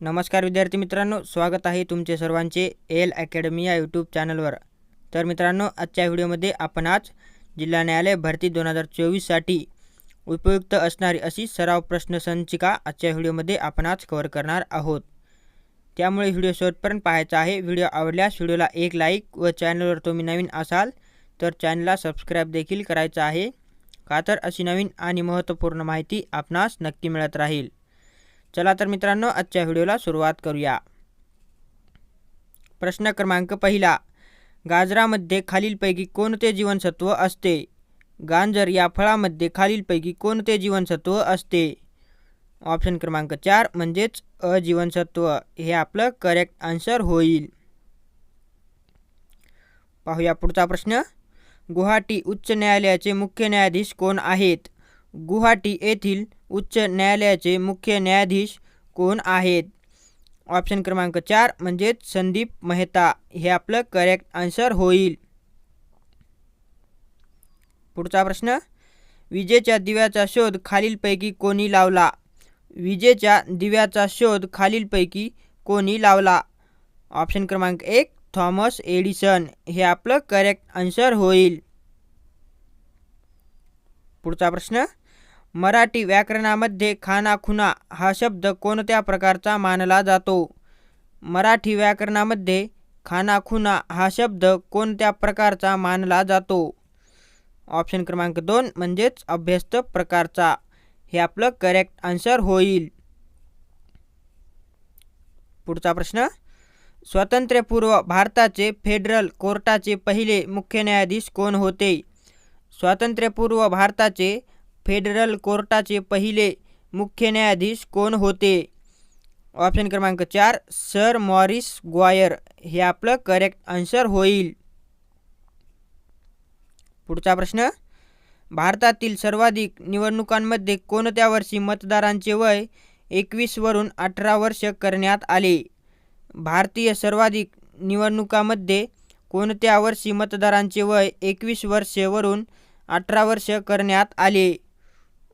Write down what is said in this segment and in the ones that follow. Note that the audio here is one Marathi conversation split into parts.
नमस्कार विद्यार्थी मित्रांनो स्वागत आहे तुमचे सर्वांचे एल अकॅडमी या यूट्यूब चॅनलवर. तर मित्रांनो आजच्या व्हिडिओमध्ये आपण आज जिल्हा न्यायालय भरती दोन हजार चोवीससाठी उपयुक्त असणारी अशी सराव प्रश्नसंचिका आजच्या व्हिडिओमध्ये आपण आज कव्हर करणार आहोत. त्यामुळे व्हिडिओ शेवटपर्यंत पाहायचा आहे. व्हिडिओ आवडल्यास व्हिडिओला एक लाईक व चॅनलवर तुम्ही नवीन असाल तर चॅनलला सबस्क्राईब देखील करायचं आहे. का तर अशी नवीन आणि महत्त्वपूर्ण माहिती आपणास नक्की मिळत राहील. चला तर मित्रांनो आजच्या व्हिडिओला सुरुवात करूया. प्रश्न क्रमांक पहिला. गाजरामध्ये खालीलपैकी कोणते जीवनसत्व असते? गांजर या फळामध्ये खालीलपैकी कोणते जीवनसत्व असते? ऑप्शन क्रमांक चार म्हणजेच अजीवनसत्व. हे आपलं करेक्ट आन्सर होईल. पाहूया पुढचा प्रश्न. गुवाहाटी उच्च न्यायालयाचे मुख्य न्यायाधीश कोण आहेत? गुवाहाटी येथील उच्च न्यायालयाचे मुख्य न्यायाधीश कोण आहेत? ऑप्शन क्रमांक चार म्हणजेच संदीप मेहता. हे आपलं करेक्ट आन्सर होईल. पुढचा प्रश्न. विजेच्या दिव्याचा शोध खालीलपैकी कोणी लावला? विजेच्या दिव्याचा शोध खालीलपैकी कोणी लावला? ऑप्शन क्रमांक एक थॉमस एडिसन. हे आपलं करेक्ट आन्सर होईल. पुढचा प्रश्न. मराठी व्याकरणामध्ये खानाखुना हा शब्द कोणत्या प्रकारचा मानला जातो? मराठी व्याकरणामध्ये खानाखुना हा शब्द कोणत्या प्रकारचा मानला जातो? ऑप्शन क्रमांक दोन म्हणजेच अभ्यस्त प्रकारचा. हे आपलं करेक्ट आन्सर होईल. पुढचा प्रश्न. स्वातंत्र्यपूर्व भारताचे फेडरल कोर्टाचे पहिले मुख्य न्यायाधीश कोण होते? स्वातंत्र्यपूर्व भारताचे फेडरल कोर्टाचे पहिले मुख्य न्यायाधीश कोण होते? ऑप्शन क्रमांक चार सर मॉरिस ग्वायर. हे आपलं करेक्ट आन्सर होईल. पुढचा प्रश्न भारतातील सर्वाधिक निवडणुकांमध्ये कोणत्या वर्षी मतदारांचे वय एकवीसवरून अठरा वर्ष करण्यात आले? भारतीय सर्वाधिक निवडणुकामध्ये कोणत्या वर्षी मतदारांचे वय एकवीस वर्षेवरून अठरा वर्ष करण्यात आले?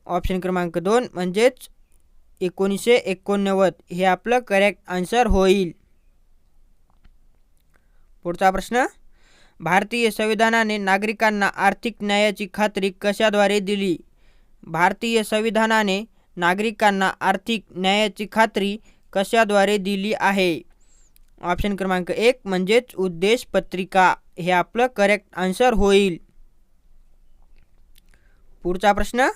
ऑप्शन क्रमांक दोन म्हणजेच एकोणीसशे एकोणनव्वद. हे आपलं करेक्ट आन्सर होईल. पुढचा प्रश्न भारतीय संविधानाने नागरिकांना आर्थिक न्यायाची खात्री कशाद्वारे दिली? भारतीय संविधानाने नागरिकांना आर्थिक न्यायाची खात्री कशाद्वारे दिली आहे? ऑप्शन क्रमांक एक म्हणजेच उद्देश पत्रिका. हे आपलं करेक्ट आन्सर होईल. पुढचा प्रश्न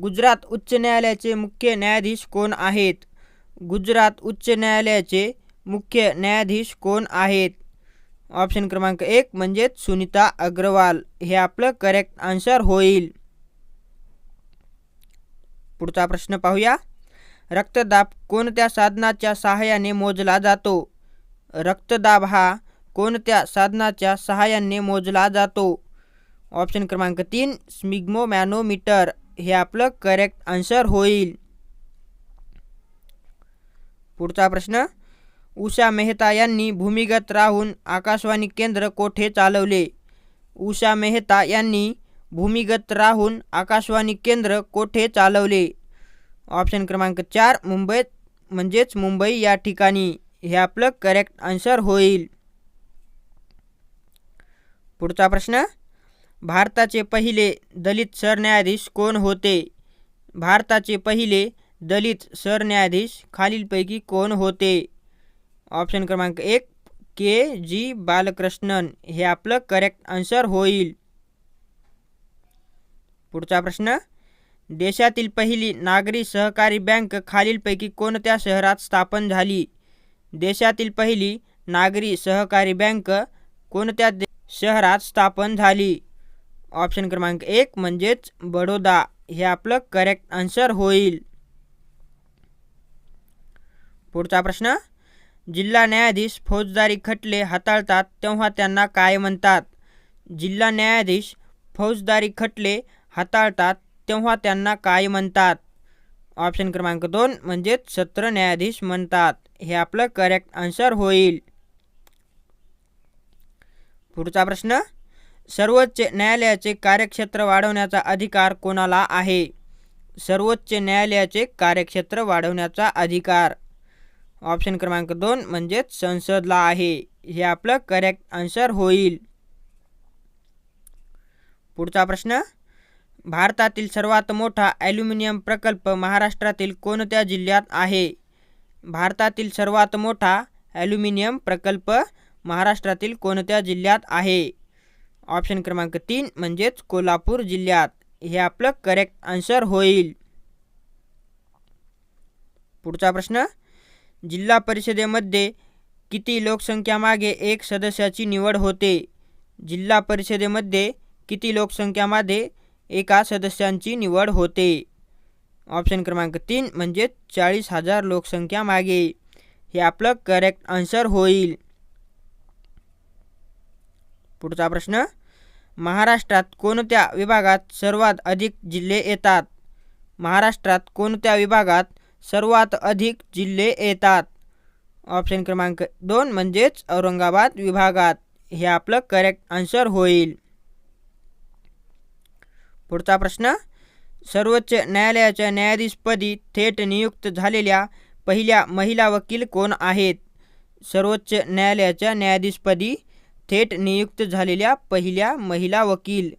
गुजरात उच्च न्यायालयाचे मुख्य न्यायाधीश कोण आहेत? गुजरात उच्च न्यायालयाचे मुख्य न्यायाधीश कोण आहेत? ऑप्शन क्रमांक एक म्हणजेच सुनीता अग्रवाल. हे आपलं करेक्ट आन्सर होईल. पुढचा प्रश्न पाहूया. रक्तदाब कोणत्या साधनाच्या सहाय्याने मोजला जातो? रक्तदाब हा कोणत्या साधनाच्या सहाय्याने मोजला जातो? ऑप्शन क्रमांक तीन स्मिग्मोमॅनोमीटर. हे आपलं करेक्ट आन्सर होईल. पुढचा प्रश्न उषा मेहता यांनी भूमिगत राहून आकाशवाणी केंद्र कोठे चालवले? उषा मेहता यांनी भूमिगत राहून आकाशवाणी केंद्र कोठे चालवले? ऑप्शन क्रमांक चार मुंबईत म्हणजेच मुंबई या ठिकाणी. हे आपलं करेक्ट आन्सर होईल. पुढचा प्रश्न भारताचे पहिले दलित सरन्यायाधीश कोण होते? भारताचे पहिले दलित सरन्यायाधीश खालीलपैकी कोण होते? ऑप्शन क्रमांक एक के जी बालकृष्णन. हे आपलं करेक्ट आन्सर होईल. पुढचा प्रश्न देशातील पहिली नागरी सहकारी बँक खालीलपैकी कोणत्या शहरात स्थापन झाली? देशातील पहिली नागरी सहकारी बँक कोणत्या शहरात स्थापन झाली? ऑप्शन क्रमांक एक म्हणजेच बडोदा. हे आपलं करेक्ट आन्सर होईल. पुढचा प्रश्न. जिल्हा न्यायाधीश फौजदारी खटले हाताळतात तेव्हा त्यांना काय म्हणतात? जिल्हा न्यायाधीश फौजदारी खटले हाताळतात तेव्हा त्यांना काय म्हणतात? ऑप्शन क्रमांक दोन म्हणजेच सत्र न्यायाधीश म्हणतात. हे आपलं करेक्ट आन्सर होईल. पुढचा प्रश्न. सर्वोच्च न्यायालयाचे कार्यक्षेत्र वाढवण्याचा अधिकार कोणाला आहे? सर्वोच्च न्यायालयाचे कार्यक्षेत्र वाढवण्याचा अधिकार. ऑप्शन क्रमांक दोन म्हणजेच संसदला आहे. हे आपलं करेक्ट आन्सर होईल. पुढचा प्रश्न. भारतातील सर्वात मोठा ॲल्युमिनियम प्रकल्प महाराष्ट्रातील कोणत्या जिल्ह्यात आहे? भारतातील सर्वात मोठा ॲल्युमिनियम प्रकल्प महाराष्ट्रातील कोणत्या जिल्ह्यात आहे? ऑप्शन क्रमांक तीन म्हणजेच कोल्हापूर जिल्ह्यात. हे आपलं करेक्ट आन्सर होईल. पुढचा प्रश्न जिल्हा परिषदेमध्ये किती लोकसंख्यामागे एक सदस्याची निवड होते? जिल्हा परिषदेमध्ये किती लोकसंख्यामध्ये एका सदस्यांची निवड होते? ऑप्शन क्रमांक तीन म्हणजे चाळीस हजार लोकसंख्या मागे. हे आपलं करेक्ट आन्सर होईल. पुढचा प्रश्न. महाराष्ट्रात कोणत्या विभागात सर्वात अधिक जिल्हे येतात? महाराष्ट्रात कोणत्या विभागात सर्वात अधिक जिल्हे येतात? ऑप्शन क्रमांक दोन म्हणजेच औरंगाबाद विभागात. हे आपलं करेक्ट आन्सर होईल. पुढचा प्रश्न. सर्वोच्च न्यायालयाच्या न्यायाधीशपदी थेट नियुक्त झालेल्या पहिल्या महिला वकील कोण आहेत? सर्वोच्च न्यायालयाच्या न्यायाधीशपदी थेट नियुक्त झालेल्या पहिल्या महिला वकील.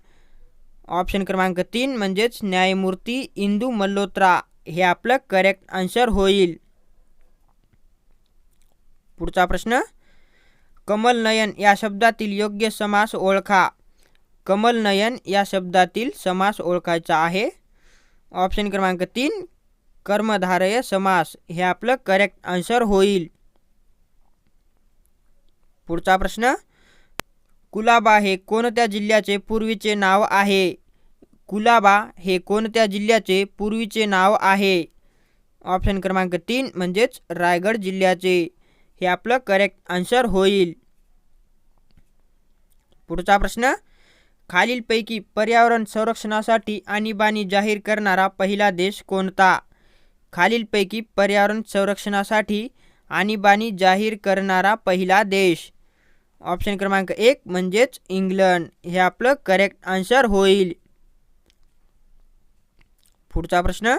ऑप्शन क्रमांक तीन म्हणजेच न्यायमूर्ती इंदू मल्होत्रा. हे आपलं करेक्ट आन्सर होईल. पुढचा प्रश्न कमल नयन या शब्दातील योग्य समास ओळखा. कमल नयन या शब्दातील समास ओळखायचा आहे. ऑप्शन क्रमांक तीन कर्मधारय समास. हे आपलं करेक्ट आन्सर होईल. पुढचा प्रश्न कुलाबा हे कोणत्या जिल्ह्याचे पूर्वीचे नाव आहे? कुलाबा हे कोणत्या जिल्ह्याचे पूर्वीचे नाव आहे? ऑप्शन क्रमांक तीन म्हणजेच रायगड जिल्ह्याचे. हे आपलं करेक्ट आन्सर होईल. पुढचा प्रश्न खालीलपैकी पर्यावरण संरक्षणासाठी आणीबाणी जाहीर करणारा पहिला देश कोणता? खालीलपैकी पर्यावरण संरक्षणासाठी आणीबाणी जाहीर करणारा पहिला देश. ऑप्शन क्रमांक एक म्हणजेच इंग्लंड. हे आपलं करेक्ट आन्सर होईल. पुढचा प्रश्न.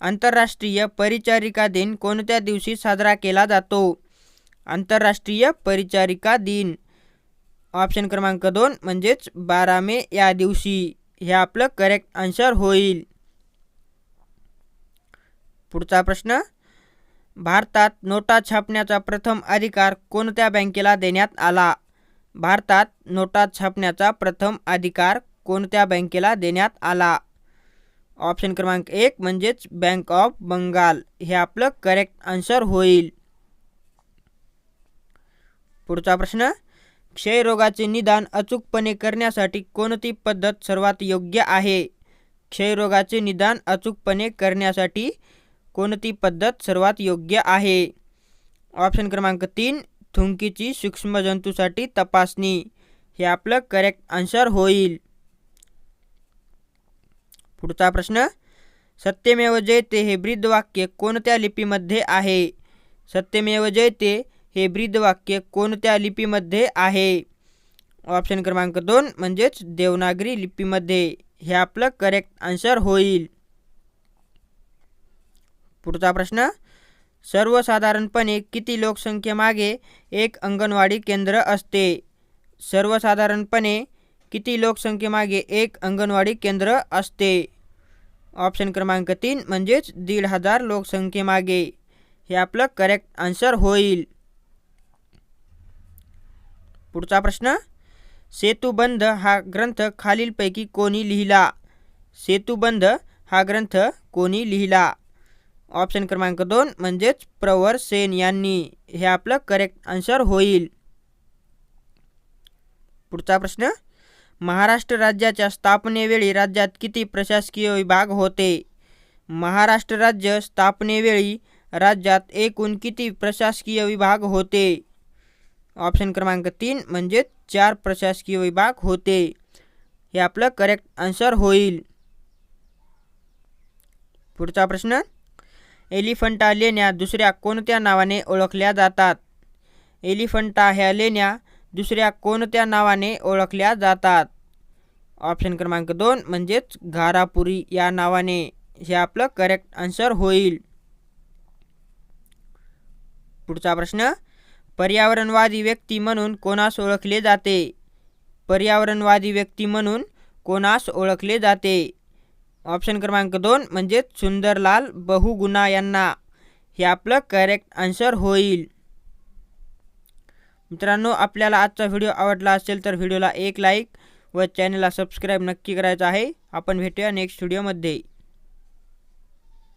आंतरराष्ट्रीय परिचारिका दिन कोणत्या दिवशी साजरा केला जातो? आंतरराष्ट्रीय परिचारिका दिन. ऑप्शन क्रमांक दोन म्हणजेच बारा मे या दिवशी. हे आपलं करेक्ट आन्सर होईल. पुढचा प्रश्न. भारतात नोटा छापण्याचा प्रथम अधिकार कोणत्या बँकेला देण्यात आला? भारतात नोटा छापण्याचा प्रथम अधिकार कोणत्या बँकेला देण्यात आला? ऑप्शन क्रमांक एक म्हणजेच बँक ऑफ बंगाल. हे आपलं करेक्ट आन्सर होईल. पुढचा प्रश्न क्षयरोगाचे निदान अचूकपणे करण्यासाठी कोणती पद्धत सर्वात योग्य आहे? क्षयरोगाचे निदान अचूकपणे करण्यासाठी कोणती पद्धत सर्वात योग्य आहे? ऑप्शन क्रमांक तीन थुंकीची सूक्ष्मजंतूसाठी तपासणी. हे आपलं करेक्ट आन्सर होईल. पुढचा प्रश्न सत्यमेव जयते हे ब्रीदवाक्य कोणत्या लिपीमध्ये आहे? सत्यमेव जयते हे ब्रीदवाक्य कोणत्या लिपीमध्ये आहे? ऑप्शन क्रमांक दोन म्हणजेच देवनागरी लिपीमध्ये. हे आपलं करेक्ट आन्सर होईल. पुढचा प्रश्न. सर्वसाधारणपणे किती लोकसंख्येमागे एक अंगणवाडी केंद्र असते? सर्वसाधारणपणे किती लोकसंख्येमागे एक अंगणवाडी केंद्र असते? ऑप्शन क्रमांक तीन म्हणजेच दीड हजार लोकसंख्येमागे हे आपलं करेक्ट आन्सर होईल. पुढचा प्रश्न. सेतुबंध हा ग्रंथ खालीलपैकी कोणी लिहिला? सेतुबंध हा ग्रंथ कोणी लिहिला? ऑप्शन क्रमांक दोन म्हणजेच प्रवर सेन यांनी हे आपलं करेक्ट आन्सर होईल. पुढचा प्रश्न महाराष्ट्र राज्याच्या स्थापनेवेळी राज्यात किती प्रशासकीय विभाग होते? महाराष्ट्र राज्य स्थापनेवेळी राज्यात एकूण किती प्रशासकीय विभाग होते? ऑप्शन क्रमांक तीन म्हणजेच चार प्रशासकीय विभाग होते. हे आपलं करेक्ट आन्सर होईल. पुढचा प्रश्न एलिफंटा लेण्या दुसऱ्या कोणत्या नावाने ओळखल्या जातात? एलिफंटा ह्या लेण्या दुसऱ्या कोणत्या नावाने ओळखल्या जातात? ऑप्शन क्रमांक दोन म्हणजेच घारापुरी या नावाने. हे आपलं करेक्ट आन्सर होईल. पुढचा प्रश्न पर्यावरणवादी व्यक्ती म्हणून कोणास ओळखले जाते? पर्यावरणवादी व्यक्ती म्हणून कोणास ओळखले जाते? ऑप्शन क्रमांक दोन म्हणजेच सुंदरलाल बहुगुणा यांना हे आपलं करेक्ट आन्सर होईल. मित्रांनो आपल्याला आजचा व्हिडिओ आवडला असेल तर व्हिडिओला एक लाईक व चॅनलला सबस्क्राईब नक्की करायचं आहे. आपण भेटूया नेक्स्ट व्हिडिओमध्ये